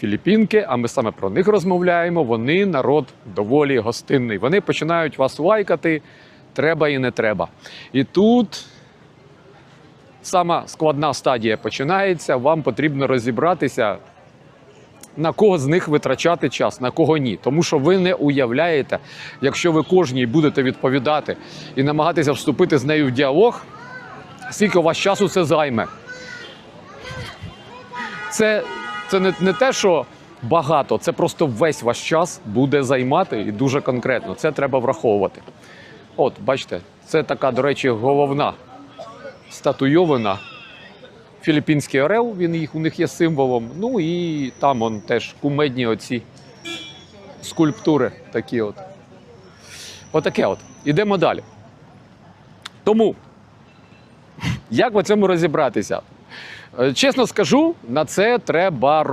Філіппінки, а ми саме про них розмовляємо. Вони народ доволі гостинний. Вони починають вас лайкати, треба і не треба. І тут сама складна стадія починається. Вам потрібно розібратися, на кого з них витрачати час, на кого ні. Тому що ви не уявляєте, якщо ви кожній будете відповідати і намагатися вступити з нею в діалог, скільки у вас часу це займе. Це, це не, не те, що багато, це просто весь ваш час буде займати і дуже конкретно. Це треба враховувати. От, бачите, це така, до речі, головна статуйовина. Філіппінський орел, він їх, у них є символом. Ну і там он теж кумедні оці скульптури такі от. Отаке от. Ідемо далі. Тому, як в цьому розібратися? Е, Чесно скажу, на це треба робити.